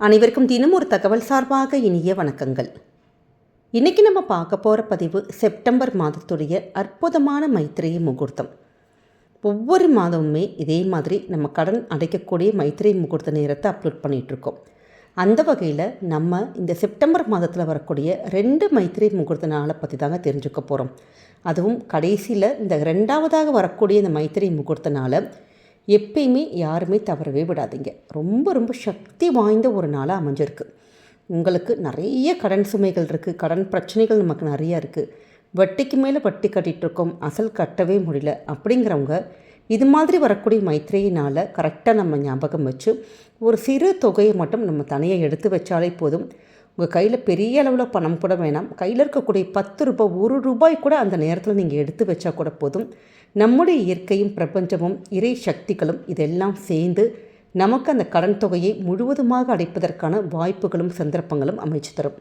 அனைவருக்கும் தினம் ஒரு தகவல் சார்பாக இனிய வணக்கங்கள். இன்றைக்கி நம்ம பார்க்க போகிற பதிவு செப்டம்பர் மாதத்துடைய அற்புதமான மைத்திரை முகூர்த்தம். ஒவ்வொரு மாதமுமே இதே மாதிரி நம்ம கடன் அடைக்கக்கூடிய மைத்திரை முகூர்த்த நேரத்தை அப்லோட் பண்ணிகிட்ருக்கோம் அந்த வகையில் நம்ம இந்த செப்டம்பர் மாதத்தில் வரக்கூடிய ரெண்டு மைத்திரை முகூர்த்த நாளை பற்றி தாங்க தெரிஞ்சுக்க போகிறோம் அதுவும் கடைசியில் இந்த ரெண்டாவதாக வரக்கூடிய இந்த மைத்திரை முகூர்த்த நாளை எப்பயுமே யாருமே தவறவே விடாதீங்க. ரொம்ப ரொம்ப சக்தி வாய்ந்த ஒரு நாளாக அமைஞ்சிருக்கு. உங்களுக்கு நிறைய கடன் சுமைகள் இருக்குது கடன் பிரச்சனைகள் நமக்கு நிறையா இருக்குது வட்டிக்கு மேலே வட்டி கட்டிகிட்டு இருக்கோம். அசல் கட்டவே முடியல அப்படிங்கிறவங்க இது மாதிரி வரக்கூடிய மைத்திரையினால் கரெக்டாக நம்ம ஞாபகம் வச்சு ஒரு சிறு தொகையை மட்டும் நம்ம தனியாக எடுத்து வச்சாலே போதும். உங்கள் கையில் பெரிய அளவில் பணம் கூட வேணாம். கையில் இருக்கக்கூடிய பத்து ரூபாய் ஒரு ரூபாய் கூட அந்த நேரத்தில் நீங்கள் எடுத்து வச்சா கூட போதும். நம்முடைய இயற்கையும் பிரபஞ்சமும் இறை சக்திகளும் இதெல்லாம் சேர்ந்து நமக்கு அந்த கடன் தொகையை முழுவதுமாக அடைப்பதற்கான வாய்ப்புகளும் சந்தர்ப்பங்களும் அமைச்சு தரும்.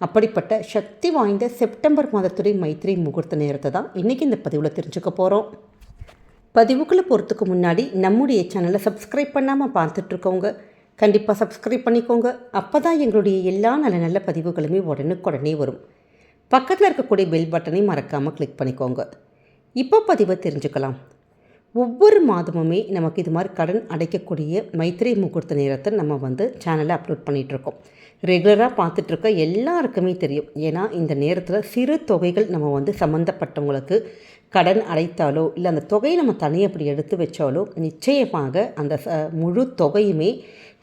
அப்படிப்பட்ட சக்தி வாய்ந்த செப்டம்பர் மாதத்துடைய மைத்திரி முகூர்த்த நேரத்தை தான் இன்றைக்கி இந்த பதிவில் தெரிஞ்சுக்க போகிறோம் பதிவுக்குள்ளே போகிறதுக்கு முன்னாடி நம்முடைய சேனலை சப்ஸ்கிரைப் பண்ணாமல் பார்த்துட்ருக்கவங்க கண்டிப்பாக சப்ஸ்கிரைப் பண்ணிக்கோங்க. அப்போ தான் எங்களுடைய எல்லா நல்ல நல்ல பதிவுகளுமே உடனுக்குடனே வரும். பக்கத்தில் இருக்கக்கூடிய பெல் பட்டனை மறக்காமல் கிளிக் பண்ணிக்கோங்க. இப்போ பதிவை தெரிஞ்சுக்கலாம். ஒவ்வொரு மாதமுமே நமக்கு இது மாதிரி கடன் அடைக்கக்கூடிய மைத்திரை முகூர்த்த நேரத்தை நம்ம வந்து சேனலில் அப்லோட் பண்ணிகிட்ருக்கோம் ரெகுலராக பார்த்துட்ருக்க எல்லாருக்குமே தெரியும். ஏன்னா இந்த நேரத்தில் சிறு தொகைகள் நம்ம வந்து சம்மந்தப்பட்டவங்களுக்கு கடன் அடைத்தாலோ இல்லை அந்த தொகையை நம்ம தனியாக அப்படி எடுத்து வச்சாலோ நிச்சயமாக அந்த ச முழு தொகையுமே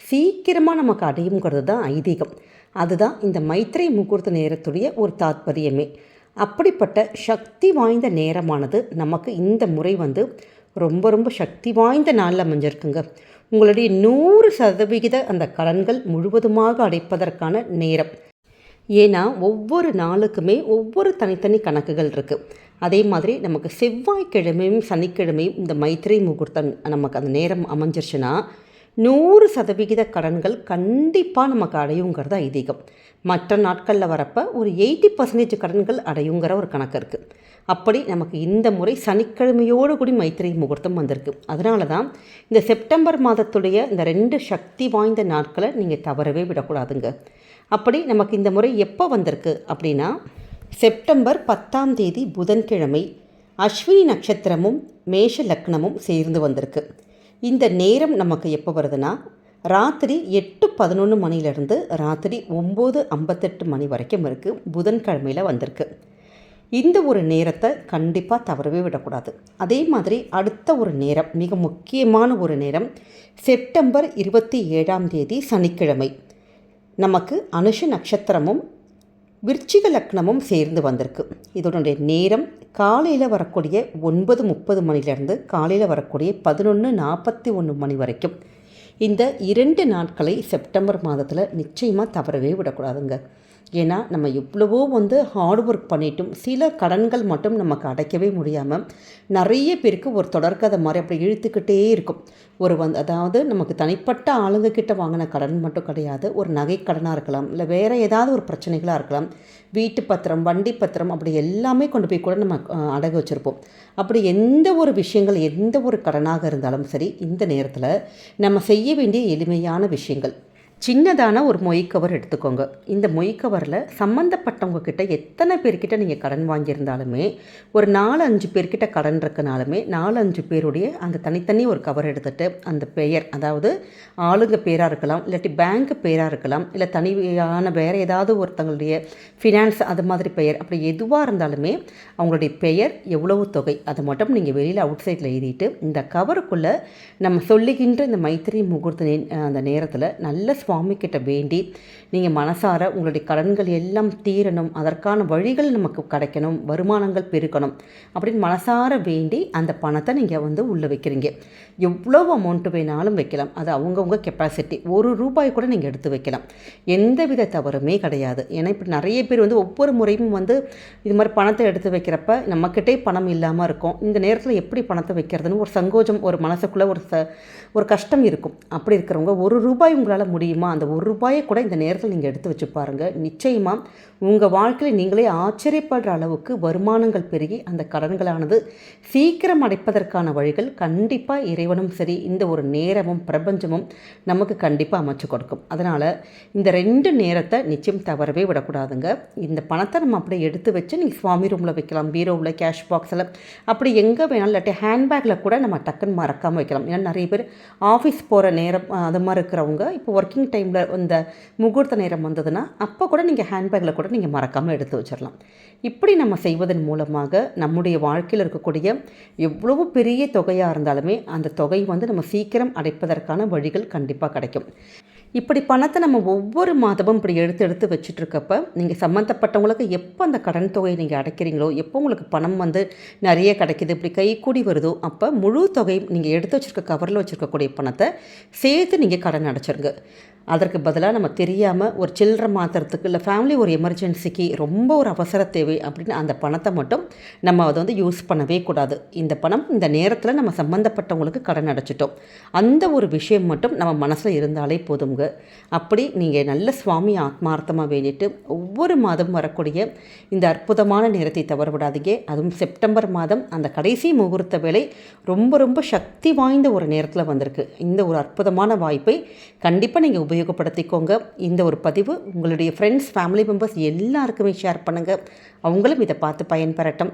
சீக்கிரமாக நமக்கு அடையுங்கிறது தான் ஐதீகம். அதுதான் இந்த மைத்திரை முகூர்த்த நேரத்துடைய ஒரு தாத்பரியமே. அப்படிப்பட்ட சக்தி வாய்ந்த நேரமானது நமக்கு இந்த முறை வந்து ரொம்ப ரொம்ப சக்தி வாய்ந்த நாளில் அமைஞ்சிருக்குங்க. உங்களுடைய நூறு சதவிகித அந்த கடன்கள் முழுவதுமாக அடைப்பதற்கான நேரம். ஏன்னா ஒவ்வொரு நாளுக்குமே ஒவ்வொரு தனித்தனி கணக்குகள் இருக்குது அதே மாதிரி நமக்கு செவ்வாய்க்கிழமையும் சனிக்கிழமையும் இந்த மைத்திரை முகூர்த்தம் நமக்கு அந்த நேரம் அமைஞ்சிருச்சுன்னா நூறு சதவிகித கடன்கள் கண்டிப்பாக நமக்கு அடையுங்கிறது ஐதீகம். மற்ற நாட்களில் வரப்போ ஒரு எயிட்டி பர்சன்டேஜ் கடன்கள் அடையுங்கிற ஒரு கணக்கு இருக்குது அப்படி நமக்கு இந்த முறை சனிக்கிழமையோடு கூடி மைத்திரை முகூர்த்தம் வந்திருக்கு. அதனால தான் இந்த செப்டம்பர் மாதத்துடைய இந்த ரெண்டு சக்தி வாய்ந்த நாட்களை நீங்கள் தவறவே விடக்கூடாதுங்க. அப்படி நமக்கு இந்த முறை எப்போ வந்திருக்கு அப்படின்னா செப்டம்பர் பத்தாம் தேதி புதன்கிழமை அஸ்வினி நட்சத்திரமும் மேஷ லக்னமும் சேர்ந்து வந்திருக்கு. இந்த நேரம் நமக்கு எப்போ வருதுன்னா ராத்திரி எட்டு பதினொன்று மணிலேருந்து ராத்திரி ஒம்பது ஐம்பத்தெட்டு மணி வரைக்கும் இருக்குது புதன்கிழமையில் வந்திருக்கு. இந்த ஒரு நேரத்தை கண்டிப்பாக தவறவே விடக்கூடாது. அதே மாதிரி அடுத்த ஒரு நேரம் மிக முக்கியமான ஒரு நேரம் செப்டம்பர் இருபத்தி ஏழாம் தேதி சனிக்கிழமை. நமக்கு அனுஷ நட்சத்திரமும் விருச்சிக லக்னமும் சேர்ந்து வந்திருக்கு. இதனுடைய நேரம் காலையில் வரக்கூடிய ஒன்பது முப்பது மணிலேருந்து காலையில் வரக்கூடிய பதினொன்று நாற்பத்தி ஒன்று மணி வரைக்கும். இந்த இரண்டு நாட்களை செப்டம்பர் மாதத்தில் நிச்சயமாக தவறவே விடக்கூடாதுங்க. ஏன்னா நம்ம எவ்வளவோ வந்து ஹார்ட் ஒர்க் பண்ணிட்டும் சில கடன்கள் மட்டும் நமக்கு அடைக்கவே முடியாமல் நிறைய பேருக்கு ஒரு தொடர்கதை மாதிரி அப்படி இழுத்துக்கிட்டே இருக்கும். ஒரு வந்து அதாவது நமக்கு தனிப்பட்ட ஆளுங்கக்கிட்ட வாங்கின கடன் மட்டும் கிடையாது ஒரு நகை கடனாக இருக்கலாம் இல்லை வேறு ஏதாவது ஒரு பிரச்சனைகளாக இருக்கலாம் வீட்டு பத்திரம் வண்டி பத்திரம் அப்படி எல்லாமே கொண்டு போய் கூட நம்ம அடகு வச்சுருப்போம். அப்படி எந்த ஒரு விஷயங்கள் எந்த ஒரு கடனாக இருந்தாலும் சரி இந்த நேரத்தில் நம்ம செய்ய வேண்டிய எளிமையான விஷயங்கள் சின்னதான ஒரு மொய் கவர் எடுத்துக்கோங்க. இந்த மொய் கவரில் சம்மந்தப்பட்டவங்க கிட்ட எத்தனை பேர்கிட்ட நீங்கள் கடன் வாங்கியிருந்தாலுமே ஒரு நாலு அஞ்சு பேர்கிட்ட கடன் இருக்கனாலுமே நாலு அஞ்சு பேருடைய அந்த தனித்தனி ஒரு கவர் எடுத்துகிட்டு அந்த பெயர் அதாவது ஆளுங்க பேராக இருக்கலாம் இல்லாட்டி பேங்க் பேராக இருக்கலாம் இல்லை தனியான வேறு ஏதாவது ஒருத்தங்களுடைய ஃபினான்ஸ் அது மாதிரி பெயர் அப்படி எதுவாக இருந்தாலுமே அவங்களுடைய பெயர் எவ்வளவு தொகை அதை மட்டும் நீங்கள் வெளியில் அவுட் சைடில் எழுதிட்டு இந்த கவருக்குள்ளே நம்ம சொல்லுகின்ற இந்த மைத்திரி முகூர்த்த அந்த நேரத்தில் நல்ல சுவாமி கிட்ட வேண்டி நீங்கள் மனசார உங்களுடைய கடன்கள் எல்லாம் தீரணும். அதற்கான வழிகள் நமக்கு கிடைக்கணும். வருமானங்கள் பெருக்கணும். அப்படின்னு மனசார வேண்டி அந்த பணத்தை நீங்கள் வந்து உள்ளே வைக்கிறீங்க. எவ்வளோ அமௌண்ட்டு வேணாலும் வைக்கலாம். அது அவங்கவுங்க கெப்பாசிட்டி ஒரு ரூபாய் கூட நீங்கள் எடுத்து வைக்கலாம். எந்த வித தவறுமே கிடையாது. ஏன்னா இப்போ நிறைய பேர் வந்து ஒவ்வொரு முறையும் வந்து இது மாதிரி பணத்தை எடுத்து வைக்கிறப்ப நம்மக்கிட்டே பணம் இல்லாமல் இருக்கும். இந்த நேரத்தில் எப்படி பணத்தை வைக்கிறதுன்னு ஒரு சங்கோஜம் ஒரு மனசுக்குள்ளே ஒரு ச ஒரு கஷ்டம் இருக்கும். அப்படி இருக்கிறவங்க ஒரு ரூபாய் உங்களால் முடியும்? தெரியுமா? அந்த ஒரு ரூபாயை கூட இந்த நேரத்தில் நீங்கள் எடுத்து வச்சு பாருங்கள் நிச்சயமாக உங்கள் வாழ்க்கையில் நீங்களே ஆச்சரியப்படுற அளவுக்கு வருமானங்கள் பெருகி அந்த கடன்களானது சீக்கிரம் அடைப்பதற்கான வழிகள் கண்டிப்பாக இறைவனும் சரி இந்த ஒரு நேரமும் பிரபஞ்சமும் நமக்கு கண்டிப்பாக அமைச்சு கொடுக்கும். அதனால் இந்த ரெண்டு நேரத்தை நிச்சயம் தவறவே விடக்கூடாதுங்க. இந்த பணத்தை நம்ம அப்படியே எடுத்து வச்சு நீங்கள் சுவாமி ரூமில் வைக்கலாம் பீரோவில் கேஷ் பாக்ஸில் அப்படி எங்கே வேணாலும் இல்லாட்டி ஹேண்ட்பேக்கில் கூட நம்ம டக்குன்னு மறக்காமல் வைக்கலாம். ஏன்னா நிறைய பேர் ஆஃபீஸ் போகிற நேரம் அது மாதிரி இருக்கிறவங்க இப்போ ஒர்க்கிங் டைமில் இந்த முகூர்த்த நேரம் வந்ததுன்னா அப்போ கூட நீங்கள் ஹேண்ட்பேக்கில் கூட நீங்கள் மறக்காமல் எடுத்து வச்சிடலாம் இப்படி நம்ம செய்வதன் மூலமாக நம்முடைய வாழ்க்கையில் இருக்கக்கூடிய எவ்வளவு பெரிய தொகையாக இருந்தாலுமே அந்த தொகை வந்து நம்ம சீக்கிரம் அடைப்பதற்கான வழிகள் கண்டிப்பாக கிடைக்கும். இப்படி பணத்தை நம்ம ஒவ்வொரு மாதமும் இப்படி எடுத்து எடுத்து வச்சுட்டு இருக்கப்ப நீங்கள் சம்மந்தப்பட்டவங்களுக்கு எப்போ அந்த கடன் தொகையை நீங்கள் அடைக்கிறீங்களோ எப்போ உங்களுக்கு பணம் வந்து நிறைய கிடைக்கிது இப்படி கை கூடி வருதோ அப்போ முழு தொகை நீங்கள் எடுத்து வச்சுருக்க கவரில் வச்சுருக்கக்கூடிய பணத்தை சேர்த்து நீங்கள் கடன் அடைச்சிருங்க. அதற்கு பதிலாக நம்ம தெரியாமல் ஒரு சில்லறை மாத்திரத்துக்கு இல்லை ஃபேமிலி ஒரு எமர்ஜென்சிக்கு ரொம்ப ஒரு அவசர தேவை அப்படின்னு அந்த பணத்தை மட்டும் நம்ம அதை வந்து யூஸ் பண்ணவே கூடாது. இந்த பணம் இந்த நேரத்தில் நம்ம சம்மந்தப்பட்டவங்களுக்கு கடன் அடைச்சிட்டோம். அந்த ஒரு விஷயம் மட்டும் நம்ம மனசில் இருந்தாலே போதுங்க அப்படி நீங்கள் நல்ல சுவாமி ஆத்மார்த்தமாக வேண்டிட்டு ஒவ்வொரு மாதம் வரக்கூடிய இந்த அற்புதமான நேரத்தை தவற விடாதீங்க. அதுவும் செப்டம்பர் மாதம் அந்த கடைசி முகூர்த்த வேலை ரொம்ப ரொம்ப சக்தி வாய்ந்த ஒரு நேரத்தில் வந்திருக்கு. இந்த ஒரு அற்புதமான வாய்ப்பை கண்டிப்பாக நீங்கள் உபயோகப்படுத்திக்கோங்க. இந்த ஒரு பதிவு உங்களுடைய ஃப்ரெண்ட்ஸ் ஃபேமிலி மெம்பர்ஸ் எல்லாருக்குமே ஷேர் பண்ணுங்கள் அவங்களும் இதை பார்த்து பயன்பெறட்டும்.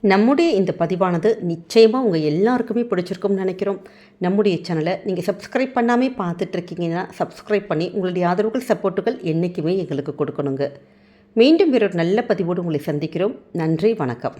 நம்முடைய இந்த பதிவானது நிச்சயமாக உங்கள் எல்லாருக்குமே பிடிச்சிருக்கும்னு நினைக்கிறோம். நம்முடைய சேனலை நீங்கள் சப்ஸ்கிரைப் பண்ணாமே பார்த்துட்ருக்கீங்கன்னா சப்ஸ்கிரைப் பண்ணி உங்களுடைய ஆதரவுகள் சப்போர்ட்டுகள் என்றைக்குமே எங்களுக்கு கொடுக்கணுங்க. மீண்டும் வேறொரு நல்ல பதிவோடு உங்களை சந்திக்கிறோம். நன்றி வணக்கம்.